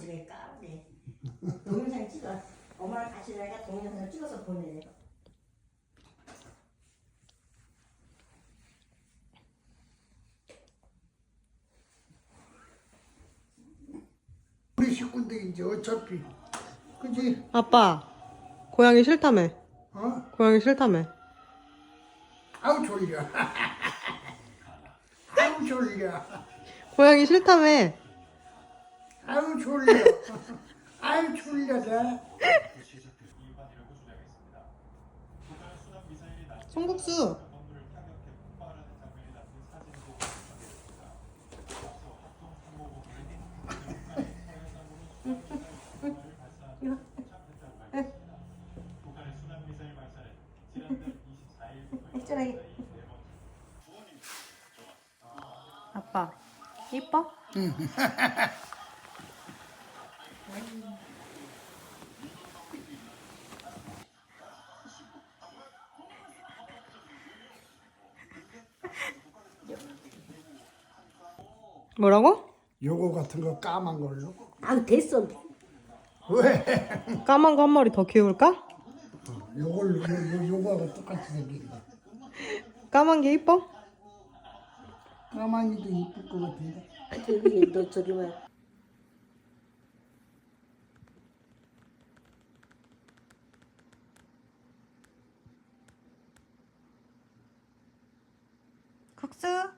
집에 까운데 동영상 찍어. 엄마랑 같이 내가 동영상을 찍어서 보내래 우리 식구인데 이제 어차피 그지? 아빠 고양이 싫다며. 어? 고양이 싫다며. 아우 졸려. 아우 졸려. 고양이 싫다며. 아우 졸려 아우 졸려라 송국수. 아빠 이뻐? 뭐라고? 요거 같은 거 까만 걸로 아 됐어. 왜? 까만 거 한 마리 더 키울까? 요걸로 요, 요, 요거하고 똑같이 생긴 거 까만 게 이뻐? 까만이도 이쁠 것 같은데 저기 너 저기 봐. 국수